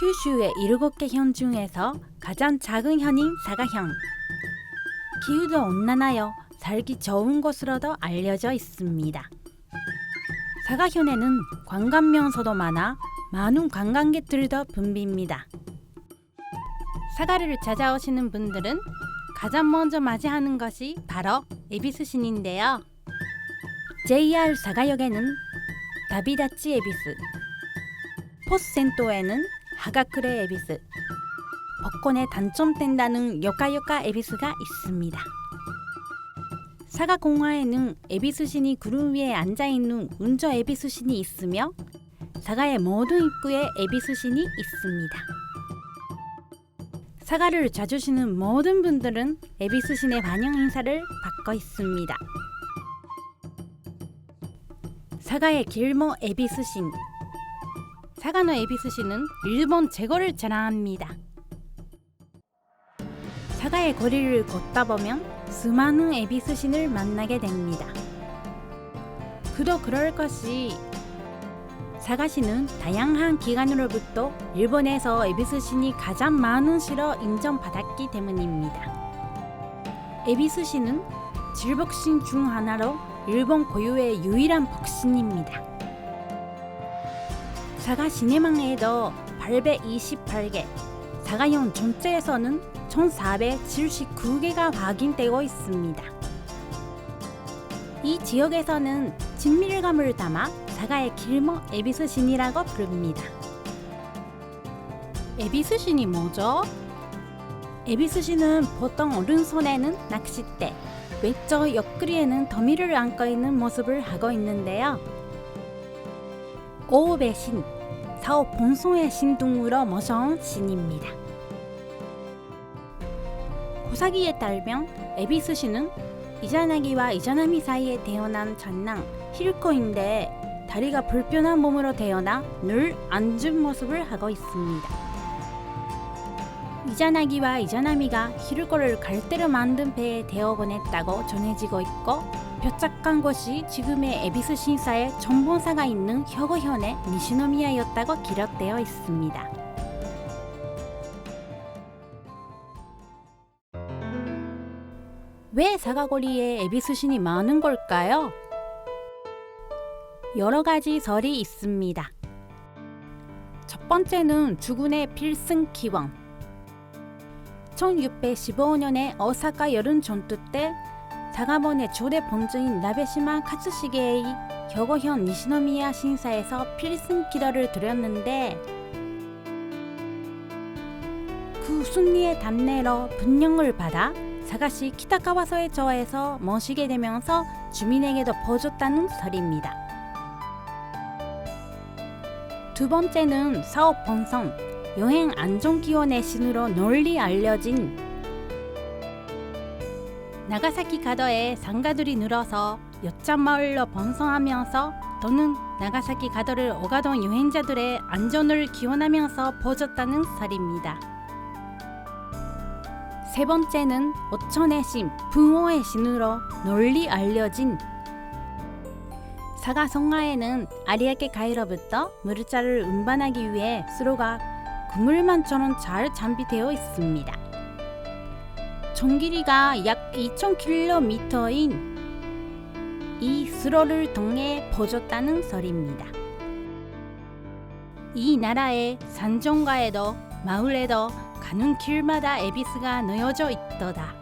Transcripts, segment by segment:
큐슈의 7개 현 중에서 가장 작은 현인 사가현. 기후도 온난하여 살기 좋은 곳으로도 알려져 있습니다. 사가현에는 관광 명소도 많아 많은 관광객들도 붐빕니다. 사가를 찾아오시는 분들은 가장 먼저 맞이하는 것이 바로 에비스 신인데요. JR 사가역에는 다비다치 에비스, 포스센토에는 하가크레 에비스, 복권에 당첨된다는 요카요카 에비스가 있습니다. 사가 공화에는 에비스 신이 구름 위에 앉아 있는 운저 에비스 신이 있으며 사가의 모든 입구에 에비스 신이 있습니다. 사가를 자주시는 모든 분들은 에비스 신의 반영 행사를 받고 있습니다. 사가의 길모 에비스 신 사가노 에비스신은 일본 제거를 자랑합니다. 사가의 거리를 걷다 보면 수많은 에비스 신을 만나게 됩니다. 그도 그럴 것이 사가시는 다양한 기관으로부터 일본에서 에비스 신이 가장 많은 시로 인정받았기 때문입니다. 에비스 신은 질복신 중 하나로 일본 고유의 유일한 복신입니다. 사가 시내망에도 828개, 사가형 전체에서는 1479개가 확인되고 있습니다. 이 지역에서는 친밀감을 담아 사가의 길모 에비스 신이라고 부릅니다. 에비스 신이 뭐죠? 에비스 신은 보통 오른손에는 낚싯대, 왼쪽 옆구리에는 더미를 안고 있는 모습을 하고 있는데요. 오업의 신, 사업 본성의 신 등으로 모셔온 신입니다. 고사기에 따르면 에비스 신은 이자나기와 이자나미 사이에 태어난 장남 히르코인데 다리가 불편한 몸으로 태어나 늘 앉은 모습을 하고 있습니다. 이자나기와 이자나미가 히르코를 갈대로 만든 배에 태워 보냈다고 전해지고 있고 벼짝한 곳이 지금의 에비스 신사의 전본사가 있는 혁어현의 니시노미야였다고 기록되어 있습니다. 왜 사가거리에 에비스 신이 많은 걸까요? 여러 가지 설이 있습니다. 첫 번째는 주군의 필승 기원. 1615년에 오사카 여름 전투 때 사가본의 조대 본주인 나베시마 카츠시게의 격오현 니시노미야 신사에서 필승 기도를 드렸는데 그 순리의 답례로 분령을 받아 사가시 키타카와서의 저에서 모시게 되면서 주민에게도 보줬다는 설입니다. 두 번째는 사업 본성, 여행 안전 기원의 신으로 널리 알려진 나가사키 가도에 상가들이 늘어서 여자 마을로 번성하면서 또는 나가사키 가도를 오가던 여행자들의 안전을 기원하면서 보줬다는 설입니다. 세 번째는 오천의 신, 붕어의 신으로 널리 알려진 사가 성가에는 아리아케 가이로부터 무르자를 운반하기 위해 수로가 그물만처럼 잘 잠비되어 있습니다. 전 길이가 약 2,000km인 이 수로를 통해 보줬다는 설입니다. 이 나라의 산정가에도 마을에도 가는 길마다 에비스가 놓여져 있더다.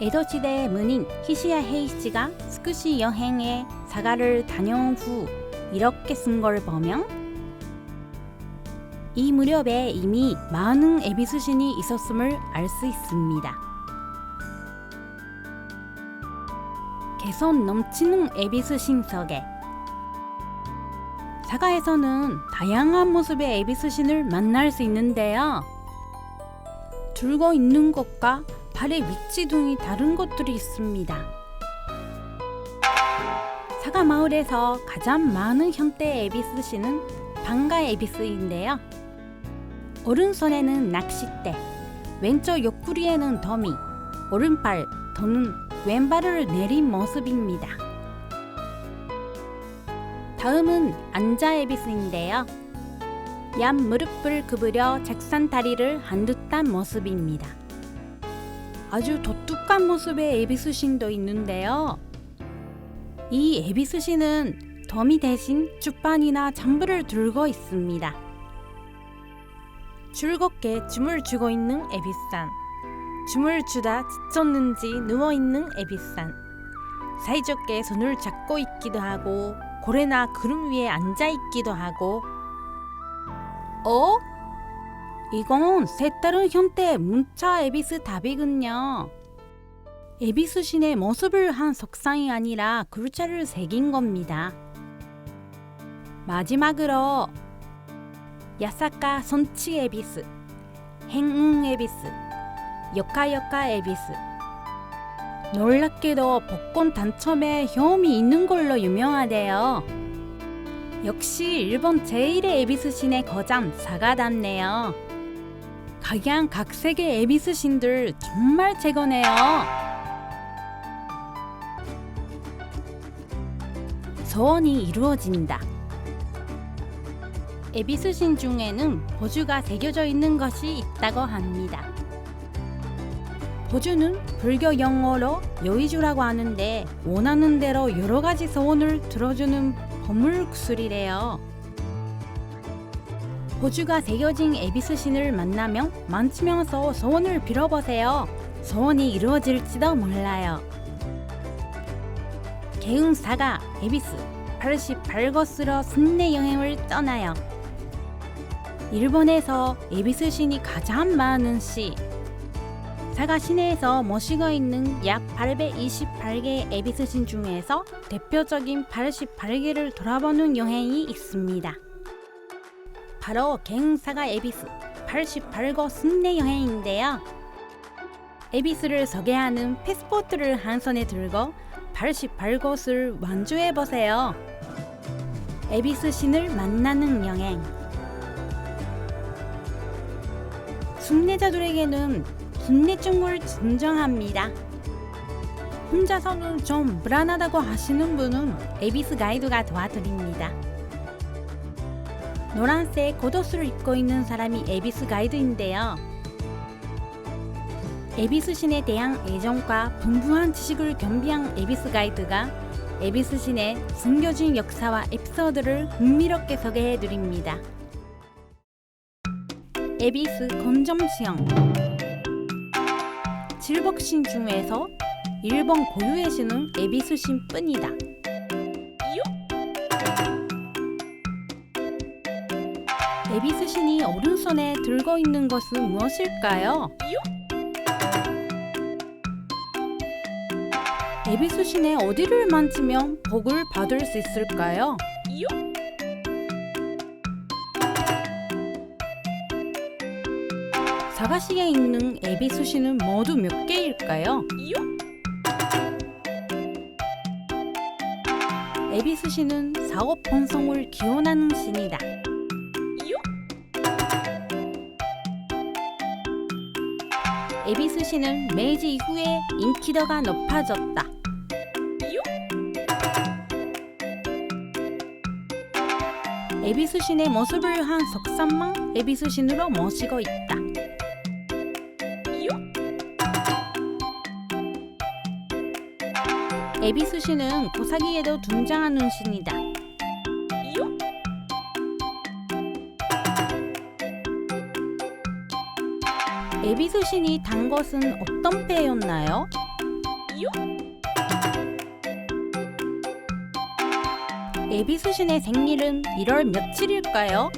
에도 시대의 문인 히시야 헤이시가 스쿠시 여행에 사가를 다녀온 후 이렇게 쓴 걸 보면 이 무렵에 이미 많은 에비스 신이 있었음을 알 수 있습니다. 개선 넘치는 에비스 신석에 사가에서는 다양한 모습의 에비스 신을 만날 수 있는데요. 들고 있는 것과 발의 위치 등이 다른 것들이 있습니다. 사가 마을에서 가장 많은 현대 에비스 신은 방가 에비스인데요. 오른손에는 낚싯대, 왼쪽 옆구리에는 더미, 오른팔 또는 왼발을 내린 모습입니다. 다음은 안자 에비스인데요. 얀 무릎을 구부려 책상 다리를 한 듯한 모습입니다. 아주 독특한 모습의 에비스 신도 있는데요. 이 에비스 신은 더미 대신 주판이나 잠불을 들고 있습니다. 즐겁게 춤을 추고 있는 에비산. 춤을 추다 지쳤는지 누워있는 에비산. 사이좋게 손을 잡고 있기도 하고 고래나 구름 위에 앉아 있기도 하고 어? 이건 색다른 형태의 문자 에비스 답이군요. 에비스 신의 모습을 한 석상이 아니라 글자를 새긴 겁니다. 마지막으로 야사카 손치 에비스, 행응 에비스, 여카여카 에비스. 놀랍게도 복권 당첨에 효험이 있는 걸로 유명하대요. 역시 일본 제1의 에비스 신의 거장 사가답네요. 각양각색의 에비스 신들 정말 최고네요. 소원이 이루어진다. 에비스 신 중에는 보주가 새겨져 있는 것이 있다고 합니다. 보주는 불교 영어로 여의주라고 하는데 원하는 대로 여러 가지 소원을 들어주는 보물 구슬이래요. 보주가 새겨진 에비스 신을 만나면 만지면서 소원을 빌어보세요. 소원이 이루어질지도 몰라요. 개운사가 에비스 88곳으로 순례 여행을 떠나요. 일본에서 에비스 신이 가장 많은 시 사가 시내에서 모시고 있는 약 828개의 에비스 신 중에서 대표적인 88개를 돌아보는 여행이 있습니다. 바로 갱사가 에비스 88곳 순례 여행인데요. 에비스를 소개하는 패스포트를 한 손에 들고 88곳을 완주해 보세요. 에비스 신을 만나는 여행. 순례자들에게는 순례증을 증정합니다. 혼자서는 좀 불안하다고 하시는 분은 에비스 가이드가 도와드립니다. 노란색 겉옷을 입고 있는 사람이 에비스 가이드인데요. 에비스 신에 대한 애정과 풍부한 지식을 겸비한 에비스 가이드가 에비스 신의 숨겨진 역사와 에피소드를 흥미롭게 소개해 드립니다. 에비스 건점시형 칠복신 중에서 일본 고유의 신은 에비스 신 뿐이다. 에비스 신이 오른손에 들고 있는 것은 무엇일까요? 에비스 신의 어디를 만지면 복을 받을 수 있을까요? 사가시에 있는 에비스 신은 모두 몇 개일까요? 에비스 신은 사업 번성을 기원하는 신이다. 에비스 신은 메이지 이후에 인기도가 높아졌다. 에비스 신의 모습을 한 석산망 에비스 신으로 모시고 있다. 에비스 신은 고사기에도 등장하는 신이다. 에비스 신이 단 것은 어떤 배였나요? 에비스 신의 생일은 1월 며칠일까요?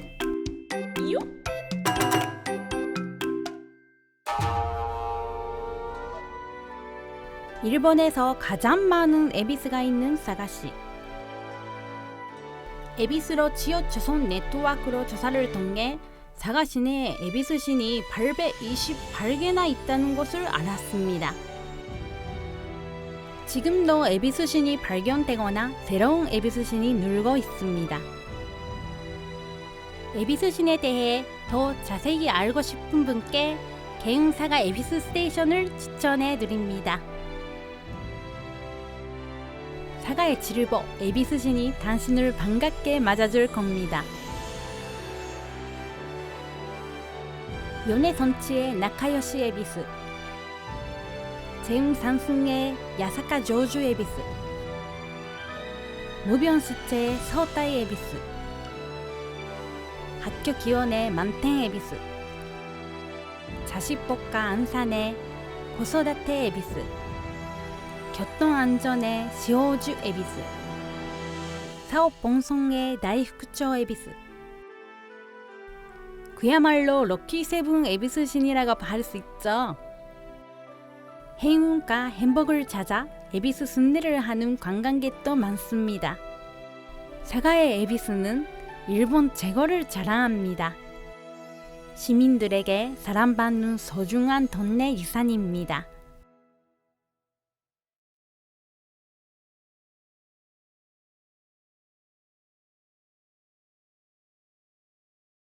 일본에서 가장 많은 에비스가 있는 사가시. 에비스로 지역 조선 네트워크로 조사를 통해 사가시 내에 에비스 신이 828개나 있다는 것을 알았습니다. 지금도 에비스 신이 발견되거나 새로운 에비스 신이 늘고 있습니다. 에비스 신에 대해 더 자세히 알고 싶은 분께 개응사가 에비스 스테이션을 추천해 드립니다. 사가의 지르보 에비스 신이 당신을 반갑게 맞아줄 겁니다. 연애 선치의 나카요시 에비스 재흥 산승의 야사카 조주 에비스 무변 시체의 서다이 에비스 학교 기원의 만텐 에비스 자식복과 안산의 고소다테 에비스 교통안전의 시호주 에비스 사업 봉송의 나이후쿠초 에비스 그야말로 럭키 세븐 에비스 신이라고 할 수 있죠. 행운과 행복을 찾아 에비스 순례를 하는 관광객도 많습니다. 사가의 에비스는 일본 제거를 자랑합니다. 시민들에게 사랑받는 소중한 동네 유산입니다.